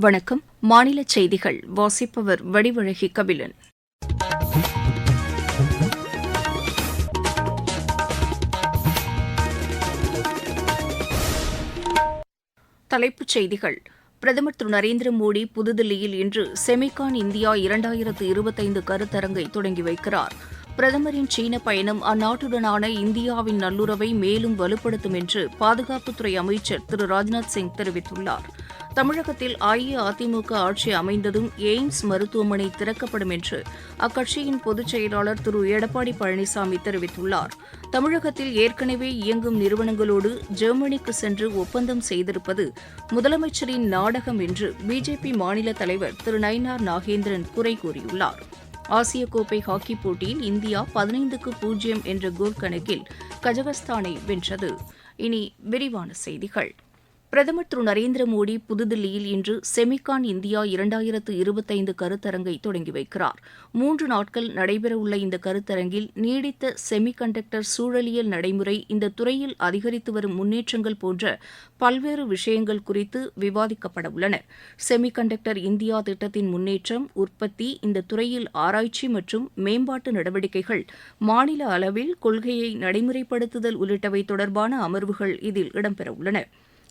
வணக்கம். மாநில செய்திகள். வாசிப்பவர் வடிவழகி கபிலன். தலைப்புச் செய்திகள். பிரதமர் திரு. நரேந்திர மோடி புதுதில்லியில் இன்று செமிகான் இந்தியா இரண்டாயிரத்து இருபத்தைந்து கருத்தரங்கை தொடங்கி வைக்கிறார். பிரதமரின் சீன பயணம் அந்நாட்டுடனான இந்தியாவின் நல்லுறவை மேலும் வலுப்படுத்தும் என்று பாதுகாப்புத்துறை அமைச்சர் திரு. ராஜ்நாத் சிங் தெரிவித்துள்ளார். தமிழகத்தில் அஇஅதிமுக ஆட்சி அமைந்ததும் எய்ம்ஸ் மருத்துவமனை திறக்கப்படும் என்று அக்கட்சியின் பொதுச் செயலாளர் திரு எடப்பாடி பழனிசாமி தெரிவித்துள்ளார். தமிழகத்தில் ஏற்கனவே இயங்கும் நிறுவனங்களோடு ஜெர்மனிக்கு சென்று ஒப்பந்தம் செய்திருப்பது முதலமைச்சரின் நாடகம் என்று பிஜேபி மாநில தலைவர் திரு நயினார் நாகேந்திரன் குறை கூறியுள்ளார். ஆசிய கோப்பை ஹாக்கி போட்டியில் இந்தியா பதினைந்துக்கு பூஜ்ஜியம் என்ற கோல் கணக்கில் கஜகஸ்தானை வென்றது. இனி விரிவான செய்திகள். பிரதமர் திரு நரேந்திர மோடி புதுதில்லியில் இன்று செமிகான் இந்தியா இரண்டாயிரத்து இருபத்தைந்து கருத்தரங்கை தொடங்கி வைக்கிறார். மூன்று நாட்கள் நடைபெறவுள்ள இந்த கருத்தரங்கில் நீடித்த செமிகண்டக்டர் சூழலியல் நடைமுறை இந்த துறையில் அதிகரித்து வரும் முன்னேற்றங்கள் போன்ற பல்வேறு விஷயங்கள் குறித்து விவாதிக்கப்பட உள்ளன. செமிகண்டக்டர் இந்தியா திட்டத்தின் முன்னேற்றம் உற்பத்தி இந்த துறையில் ஆராய்ச்சி மற்றும் மேம்பாட்டு நடவடிக்கைகள் மாநில அளவில் கொள்கையை நடைமுறைப்படுத்துதல் உள்ளிட்டவை தொடர்பான அமர்வுகள் இதில் இடம்பெறவுள்ளன.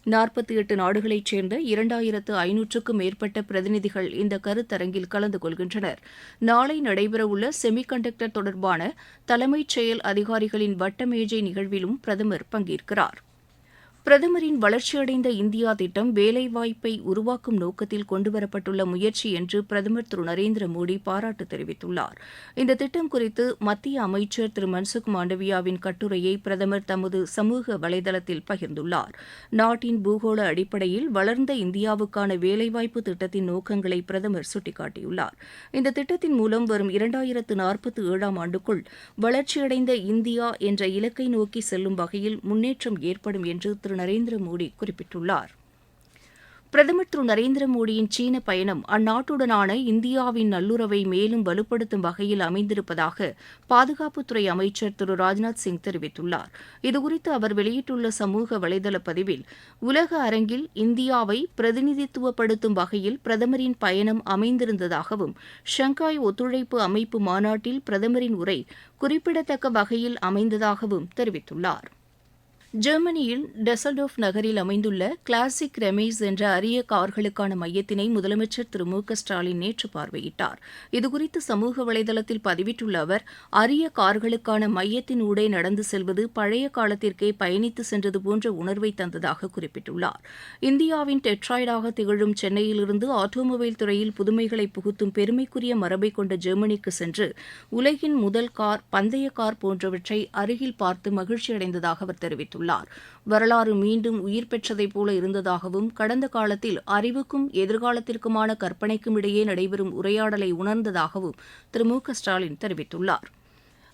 நாற்பத்தி எட்டு நாடுகளைச் சேர்ந்த இரண்டாயிரத்து ஐநூற்றுக்கும் மேற்பட்ட பிரதிநிதிகள் இந்த கருத்தரங்கில் கலந்து கொள்கின்றனர். நாளை நடைபெறவுள்ள செமிகண்டக்டர் தொடர்பான தலைமைச் செயல் அதிகாரிகளின் வட்டமேஜை நிகழ்விலும் பிரதமர் பங்கேற்கிறார். பிரதமரின் வளர்ச்சியடைந்த இந்தியா திட்டம் வேலைவாய்ப்பை உருவாக்கும் நோக்கத்தில் கொண்டுவரப்பட்டுள்ள முயற்சி என்று பிரதமர் திரு நரேந்திர மோடி பாராட்டு தெரிவித்துள்ளார். இந்த திட்டம் குறித்து மத்திய அமைச்சர் திரு மன்சுக் மாண்டவியாவின் கட்டுரையை பிரதமர் தமது சமூக வலைதளத்தில் பகிர்ந்துள்ளார். நாட்டின் பூகோள அடிப்படையில் வளர்ந்த இந்தியாவுக்கான வேலைவாய்ப்பு திட்டத்தின் நோக்கங்களை பிரதமர் சுட்டிக்காட்டியுள்ளார். இந்த திட்டத்தின் மூலம் வரும் இரண்டாயிரத்து நாற்பத்தி ஏழாம் ஆண்டுக்குள் வளர்ச்சியடைந்த இந்தியா என்ற இலக்கை நோக்கி செல்லும் வகையில் முன்னேற்றம் ஏற்படும் என்று திரு நரேந்திர மோடி குறிப்பிட்டுள்ளார். பிரதமர் திரு நரேந்திர மோடியின் சீன பயணம் அந்நாட்டுடனான இந்தியாவின் நல்லுறவை மேலும் வலுப்படுத்தும் வகையில் அமைந்திருப்பதாக பாதுகாப்புத்துறை அமைச்சர் திரு ராஜ்நாத் சிங் தெரிவித்துள்ளார். இதுகுறித்து அவர் வெளியிட்டுள்ள சமூக வலைதள பதிவில் உலக அரங்கில் இந்தியாவை பிரதிநிதித்துவப்படுத்தும் வகையில் பிரதமரின் பயணம் அமைந்திருந்ததாகவும் ஷங்காய் ஒத்துழைப்பு அமைப்பு மாநாட்டில் பிரதமரின் உரை குறிப்பிடத்தக்க வகையில் அமைந்ததாகவும் தெரிவித்துள்ளார். ஜெர்மனியில் டெசல்டோஃப் நகரில் அமைந்துள்ள கிளாசிக் ரெமேஸ் என்ற அரிய கார்களுக்கான மையத்தினை முதலமைச்சர் திரு மு க ஸ்டாலின் நேற்று பார்வையிட்டார். இதுகுறித்து சமூக வலைதளத்தில் பதிவிட்டுள்ள அவர் அரிய கார்களுக்கான மையத்தின் ஊடே நடந்து செல்வது பழைய காலத்திற்கே பயணித்து சென்றது போன்ற உணர்வை தந்ததாக குறிப்பிட்டுள்ளார். இந்தியாவின் டெட்ராய்டாக திகழும் சென்னையிலிருந்து ஆட்டோமொபைல் துறையில் புதுமைகளை புகுத்தும் பெருமைக்குரிய மரபை கொண்ட ஜெர்மனிக்கு சென்று உலகின் முதல் கார் பந்தய கார் போன்றவற்றை அருகில் பார்த்து மகிழ்ச்சியடைந்ததாக அவர் தெரிவித்துள்ளார். தெரிவித்துள்ளார். வரலாறு மீண்டும் உயிர் பெற்றதைப் போல இருந்ததாகவும் கடந்த காலத்தில் அறிவுக்கும் எதிர்காலத்திற்குமான கற்பனைக்கும் இடையே நடைபெறும் உரையாடலை உணர்ந்ததாகவும் திரு மு க ஸ்டாலின் தெரிவித்துள்ளார்.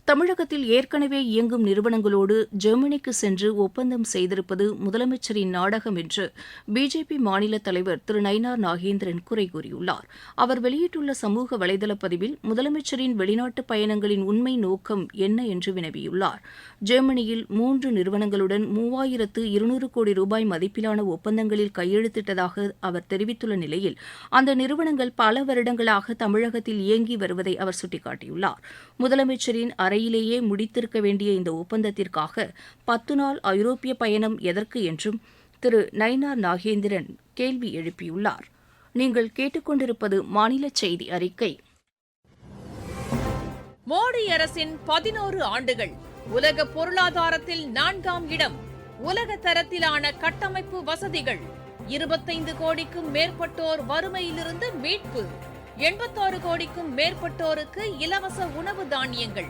தமிழகத்தில் ஏற்கனவே இயங்கும் நிறுவனங்களோடு ஜெர்மனிக்கு சென்று ஒப்பந்தம் செய்திருப்பது முதலமைச்சரின் நாடகம் என்று பிஜேபி மாநில தலைவர் திரு நயினார் நாகேந்திரன் குறை கூறியுள்ளார். அவர் வெளியிட்டுள்ள சமூக வலைதள பதிவில் முதலமைச்சரின் வெளிநாட்டு பயணங்களின் உண்மை நோக்கம் என்ன என்று வினவியுள்ளார். ஜெர்மனியில் மூன்று நிறுவனங்களுடன் மூவாயிரத்து இருநூறு கோடி ரூபாய் மதிப்பிலான ஒப்பந்தங்களில் கையெழுத்திட்டதாக அவர் தெரிவித்துள்ள நிலையில் அந்த நிறுவனங்கள் பல வருடங்களாக தமிழகத்தில் இயங்கி வருவதை அவர் சுட்டிக்காட்டியுள்ளார். முதலமைச்சரின் வரையிலேயே முடித்திருக்க வேண்டிய இந்த ஒப்பந்தத்திற்காக பத்து நாள் ஐரோப்பிய பயணம் எதற்கு என்றும் திரு நயினார் நாகேந்திரன் கேள்வி எழுப்பியுள்ளார். நீங்கள் கேட்டுக்கொண்டிருப்பது மாநில செய்தி அறிக்கை. மோடி அரசின் பதினோரு ஆண்டுகள் உலக பொருளாதாரத்தில் நான்காம் இடம் உலக தரத்திலான கட்டமைப்பு வசதிகள் இருபத்தைந்து கோடிக்கும் மேற்பட்டோர் வறுமையிலிருந்து மீட்பு எண்பத்தாறு கோடிக்கும் மேற்பட்டோருக்கு இலவச உணவு தானியங்கள்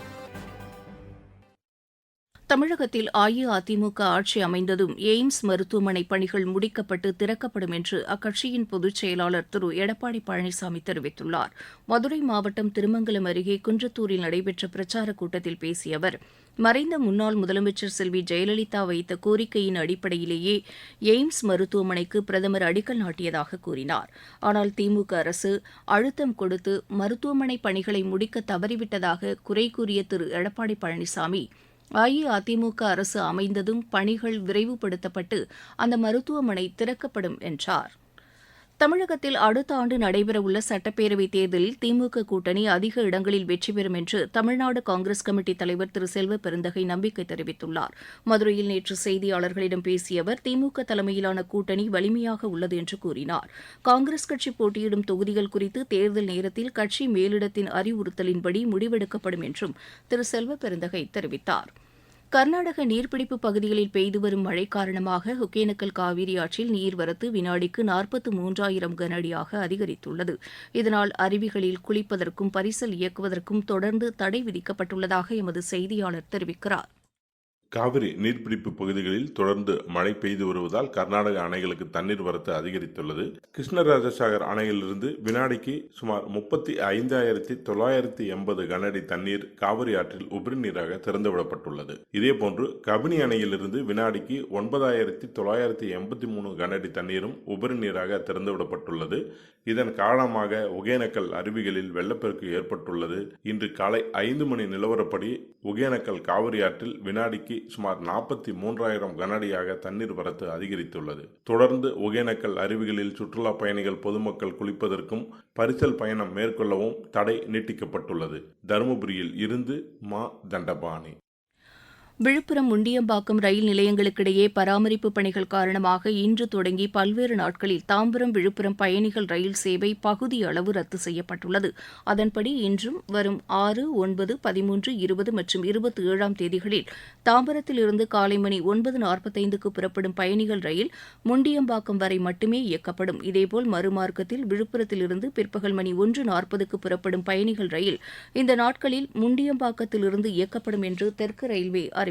தமிழகத்தில் அஇஅதிமுக ஆட்சி அமைந்ததும் எய்ம்ஸ் மருத்துவமனை பணிகள் முடிக்கப்பட்டு திறக்கப்படும் என்று அக்கட்சியின் பொதுச் செயலாளர் திரு எடப்பாடி பழனிசாமி தெரிவித்துள்ளார். மதுரை மாவட்டம் திருமங்கலம் அருகே குன்றத்தூரில் நடைபெற்ற பிரச்சாரக் கூட்டத்தில் பேசிய அவர் மறைந்த முன்னாள் முதலமைச்சர் செல்வி ஜெயலலிதா வைத்த கோரிக்கையின் அடிப்படையிலேயே எய்ம்ஸ் மருத்துவமனைக்கு பிரதமர் அடிக்கல் நாட்டியதாக கூறினார். ஆனால் திமுக அரசு அழுத்தம் கொடுத்து மருத்துவமனை பணிகளை முடிக்க தவறிவிட்டதாக குறை கூறிய திரு எடப்பாடி பழனிசாமி அஇஅதிமுக அரசு அமைந்ததும் பணிகள் விரைவுபடுத்தப்பட்டு அந்த மருத்துவமனை திறக்கப்படும் என்றார். தமிழகத்தில் அடுத்த ஆண்டு நடைபெறவுள்ள சட்டப்பேரவைத் தேர்தலில் திமுக கூட்டணி அதிக இடங்களில் வெற்றி பெறும் என்று தமிழ்நாடு காங்கிரஸ் கமிட்டி தலைவர் திரு செல்வ பெருந்தகை நம்பிக்கை தெரிவித்துள்ளார். மதுரையில் நேற்று செய்தியாளர்களிடம் பேசிய அவர் திமுக தலைமையிலான கூட்டணி வலிமையாக உள்ளது என்று கூறினார். காங்கிரஸ் கட்சி போட்டியிடும் தொகுதிகள் குறித்து தேர்தல் நேரத்தில் கட்சி மேலிடத்தின் அறிவுறுத்தலின்படி முடிவெடுக்கப்படும் என்றும் திரு செல்வ பெருந்தகை தெரிவித்தார். கர்நாடக நீர்பிடிப்பு பகுதிகளில் பெய்து வரும் மழை காரணமாக ஒகேனக்கல் காவிரி ஆற்றில் நீர்வரத்து வினாடிக்கு நாற்பத்து மூன்றாயிரம் கனஅடியாக அதிகரித்துள்ளது. இதனால் அருவிகளில் குளிப்பதற்கும் பரிசல் இயக்குவதற்கும் தொடர்ந்து தடை விதிக்கப்பட்டுள்ளதாக எமது செய்தியாளர் தெரிவிக்கிறார். காவிரி நீர்பிடிப்பு பகுதிகளில் தொடர்ந்து மழை பெய்து வருவதால் கர்நாடக அணைகளுக்கு தண்ணீர் வரத்து அதிகரித்துள்ளது. கிருஷ்ணராஜசாகர் அணையிலிருந்து வினாடிக்கு சுமார் முப்பத்தி ஐந்தாயிரத்தி தொள்ளாயிரத்தி எண்பது கனஅடி தண்ணீர் காவிரி ஆற்றில் உபரி நீராக திறந்துவிடப்பட்டுள்ளது. இதேபோன்று கபினி அணையிலிருந்து வினாடிக்கு ஒன்பதாயிரத்தி தொள்ளாயிரத்தி எண்பத்தி மூணு கனஅடி தண்ணீரும் உபரி நீராக திறந்துவிடப்பட்டுள்ளது. இதன் காரணமாக ஒகேனக்கல் அருவிகளில் வெள்ளப்பெருக்கு ஏற்பட்டுள்ளது. இன்று காலை ஐந்து மணி நிலவரப்படி ஒகேனக்கல் காவிரி ஆற்றில் வினாடிக்கு சுமார் நாற்பத்தி மூன்றாயிரம் கனஅடியாக தண்ணீர் வரத்து அதிகரித்துள்ளது. தொடர்ந்து ஒகேனக்கல் அருவிகளில் சுற்றுலா பயணிகள் பொதுமக்கள் குளிப்பதற்கும் பரிசல் பயணம் மேற்கொள்ளவும் தடை நீட்டிக்கப்பட்டுள்ளது. தருமபுரியில் இருந்து மா தண்டபாணி. விழுப்புரம் முண்டியம்பாக்கம் ரயில் நிலையங்களுக்கிடையே பராமரிப்பு பணிகள் காரணமாக இன்று தொடங்கி பல்வேறு நாட்களில் தாம்பரம் விழுப்புரம் பயணிகள் ரயில் சேவை பகுதி அளவு ரத்து செய்யப்பட்டுள்ளது. அதன்படி இன்றும் வரும் ஆறு ஒன்பது பதிமூன்று இருபது மற்றும் இருபத்தி ஏழாம் தேதிகளில் தாம்பரத்தில் இருந்து காலை மணி ஒன்பது நாற்பத்தைந்துக்கு புறப்படும் பயணிகள் ரயில் முண்டியம்பாக்கம் வரை மட்டுமே இயக்கப்படும். இதேபோல் மறுமார்க்கத்தில் விழுப்புரத்திலிருந்து பிற்பகல் மணி ஒன்று நாற்பதுக்கு புறப்படும் பயணிகள் ரயில் இந்த நாட்களில் முண்டியம்பாக்கத்திலிருந்து இயக்கப்படும் என்று தெற்கு ரயில்வே அறிவித்துள்ளது.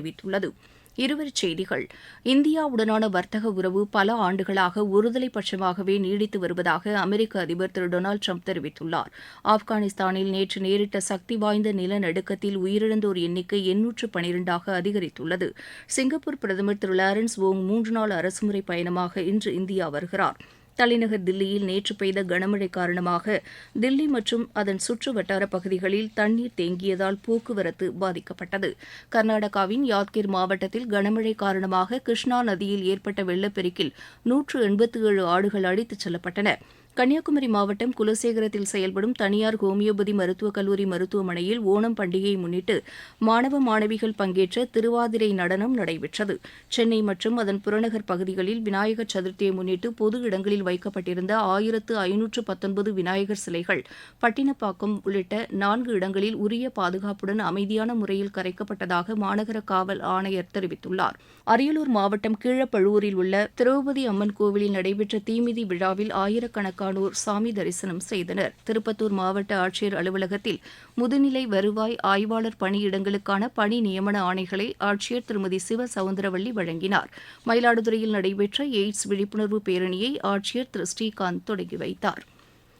இருவரிச் செய்திகள். இந்தியாவுடனான வர்த்தக உறவு பல ஆண்டுகளாக ஒருதலை பட்சமாகவே நீடித்து வருவதாக அமெரிக்க அதிபர் திரு டொனால்டு ட்ரம்ப் தெரிவித்துள்ளார். ஆப்கானிஸ்தானில் நேற்று நேரிட்ட சக்தி வாய்ந்த நிலநடுக்கத்தில் உயிரிழந்தோர் எண்ணிக்கை எண்ணூற்று பனிரெண்டாக அதிகரித்துள்ளது. சிங்கப்பூர் பிரதமர் திரு லாரன்ஸ் வோங் மூன்று நாள் அரசுமுறை பயணமாக இன்று இந்தியா வருகிறார். தலைநகர் தில்லியில் நேற்று பெய்த கனமழை காரணமாக தில்லி மற்றும் அதன் சுற்று வட்டார பகுதிகளில் தண்ணீர் தேங்கியதால் போக்குவரத்து பாதிக்கப்பட்டது. கர்நாடகாவின் யாத்கிர் மாவட்டத்தில் கனமழை காரணமாக கிருஷ்ணா நதியில் ஏற்பட்ட வெள்ளப்பெருக்கில் நூற்று எண்பத்தி ஏழு ஆடுகள் அடித்துச் செல்லப்பட்டன. கன்னியாகுமரி மாவட்டம் குலசேகரத்தில் செயல்படும் தனியார் ஹோமியோபதி மருத்துவக் கல்லூரி மருத்துவமனையில் ஓணம் பண்டிகையை முன்னிட்டு மாணவ மாணவிகள் பங்கேற்ற திருவாதிரை நடனம் நடைபெற்றது. சென்னை மற்றும் அதன் புறநகர் பகுதிகளில் விநாயகர் சதுர்த்தியை முன்னிட்டு பொது இடங்களில் வைக்கப்பட்டிருந்த ஆயிரத்து ஐநூற்று பத்தொன்பது விநாயகர் சிலைகள் பட்டினப்பாக்கம் உள்ளிட்ட நான்கு இடங்களில் உரிய பாதுகாப்புடன் அமைதியான முறையில் கரைக்கப்பட்டதாக மாநகர காவல் ஆணையர் தெரிவித்துள்ளார். அரியலூர் மாவட்டம் கீழப்பழுவூரில் உள்ள திரௌபதி அம்மன் கோவிலில் நடைபெற்ற தீமிதி விழாவில் ஆயிரக்கணக்கான ஆயிரக்கணக்கானோர் சாமி தரிசனம் செய்தனர். திருப்பத்தூர் மாவட்ட ஆட்சியர் அலுவலகத்தில் முதுநிலை வருவாய் ஆய்வாளர் பணியிடங்களுக்கான பணி நியமன ஆணைகளை ஆட்சியர் திருமதி சிவ சவுந்தரவள்ளி வழங்கினார். மயிலாடுதுறையில் நடைபெற்ற எய்ட்ஸ் விழிப்புணர்வு பேரணியை ஆட்சியர் திரு ஸ்ரீகாந்த் தொடங்கி வைத்தார்.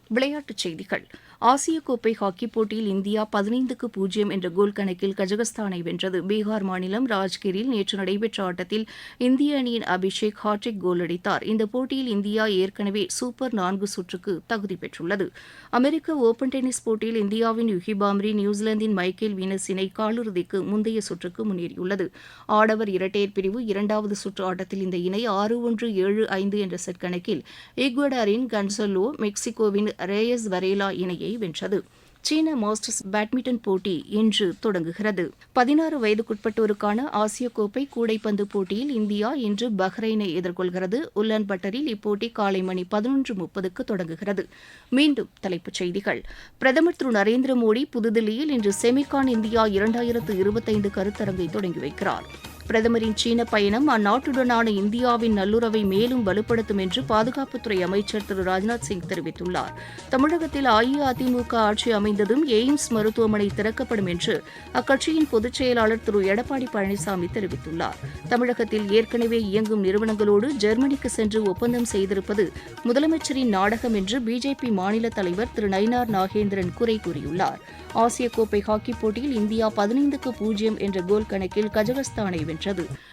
விளையாட்டுச் செய்திகள். ஆசிய கோப்பை ஹாக்கிப் போட்டியில் இந்தியா பதினைந்துக்கு பூஜ்ஜியம் என்ற கோல் கணக்கில் கஜகஸ்தானை வென்றது. பீகார் மாநிலம் ராஜ்கிரில் நேற்று நடைபெற்ற ஆட்டத்தில் இந்திய அணியின் அபிஷேக் ஹாட்ரிக் கோல் அடித்தார். இந்த போட்டியில் இந்தியா ஏற்கனவே சூப்பர் நான்கு சுற்றுக்கு தகுதி பெற்றுள்ளது. அமெரிக்க ஓபன் டென்னிஸ் போட்டியில் இந்தியாவின் யுகி பாம்ரி நியூசிலாந்தின் மைக்கேல் வீனஸ் இணை காலிறுதிக்கு முந்தைய சுற்றுக்கு முன்னேறியுள்ளது. ஆடவர் இரட்டையர் பிரிவு இரண்டாவது சுற்று ஆட்டத்தில் இந்த இணை ஆறு ஒன்று ஏழு ஐந்து என்ற செட் கணக்கில் ஈக்வடாரின் கன்சலோ மெக்சிகோவின் ரேயஸ் வரேலா இணையை வென்றது. சீன மாஸ்டர்ஸ் பேட்மிண்டன் போட்டி இன்று தொடங்குகிறது. பதினாறு வயதுக்குட்பட்டோருக்கான ஆசிய கோப்பை கூடைப்பந்து போட்டியில் இந்தியா இன்று பஹ்ரைனை எதிர்கொள்கிறது. உலன் பட்டரில் இப்போட்டி காலை மணி பதினொன்று முப்பதுக்கு தொடங்குகிறது. மீண்டும் தலைப்புச் செய்திகள். பிரதமர் திரு நரேந்திர மோடி புதுதில்லியில் இன்று செமிகான் இந்தியா இரண்டாயிரத்து இருபத்தைந்து கருத்தரங்கை தொடங்கி வைக்கிறார். பிரதமரின் சீன பயணம் அந்நாட்டுடனான இந்தியாவின் நல்லுறவை மேலும் வலுப்படுத்தும் என்று பாதுகாப்புத்துறை அமைச்சர் திரு ராஜ்நாத் சிங் தெரிவித்துள்ளார். தமிழகத்தில் அஇஅதிமுக ஆட்சி அமைந்ததும் எய்ம்ஸ் மருத்துவமனை திறக்கப்படும் என்று அக்கட்சியின் பொதுச் செயலாளர் திரு எடப்பாடி பழனிசாமி தெரிவித்துள்ளார். தமிழகத்தில் ஏற்கனவே இயங்கும் நிறுவனங்களோடு ஜெர்மனிக்கு சென்று ஒப்பந்தம் செய்திருப்பது முதலமைச்சரின் நாடகம் என்று பிஜேபி மாநில தலைவர் திரு நயினார் நாகேந்திரன் குறை கூறியுள்ளார். ஆசிய கோப்பை ஹாக்கிப் போட்டியில் இந்தியா பதினைந்துக்கு பூஜ்ஜியம் என்ற கோல் கணக்கில் கஜகஸ்தானை வென்றது.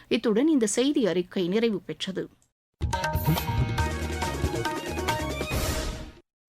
இத்துடன் இந்த செய்தி அறிக்கை நிறைவு பெற்றது.